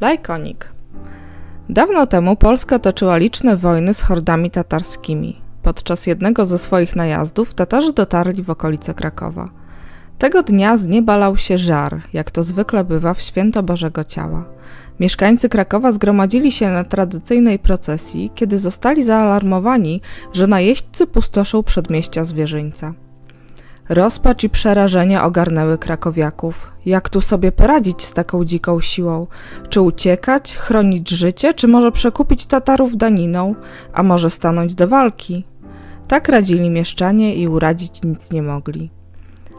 Lajkonik. Dawno temu Polska toczyła liczne wojny z hordami tatarskimi. Podczas jednego ze swoich najazdów Tatarzy dotarli w okolice Krakowa. Tego dnia z nieba lał się żar, jak to zwykle bywa w święto Bożego Ciała. Mieszkańcy Krakowa zgromadzili się na tradycyjnej procesji, kiedy zostali zaalarmowani, że najeźdźcy pustoszą przedmieścia zwierzyńca. Rozpacz i przerażenie ogarnęły krakowiaków. Jak tu sobie poradzić z taką dziką siłą? Czy uciekać, chronić życie, czy może przekupić Tatarów daniną, a może stanąć do walki? Tak radzili mieszczanie i uradzić nic nie mogli.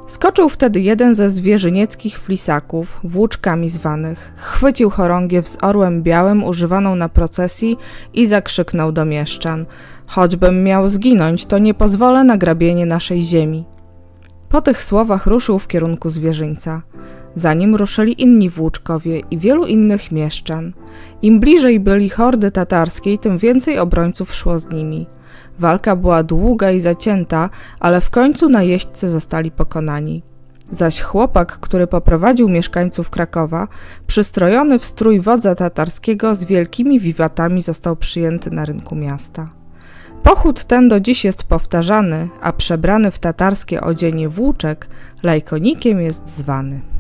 Skoczył wtedy jeden ze zwierzynieckich flisaków, włóczkami zwanych, chwycił chorągiew z orłem białym używaną na procesji i zakrzyknął do mieszczan: Choćbym miał zginąć, to nie pozwolę na grabienie naszej ziemi. Po tych słowach ruszył w kierunku zwierzyńca. Za nim ruszyli inni włóczkowie i wielu innych mieszczan. Im bliżej byli hordy tatarskiej, tym więcej obrońców szło z nimi. Walka była długa i zacięta, ale w końcu najeźdźcy zostali pokonani. Zaś chłopak, który poprowadził mieszkańców Krakowa, przystrojony w strój wodza tatarskiego z wielkimi wiwatami został przyjęty na rynku miasta. Pochód ten do dziś jest powtarzany, a przebrany w tatarskie odzienie włóczek lajkonikiem jest zwany.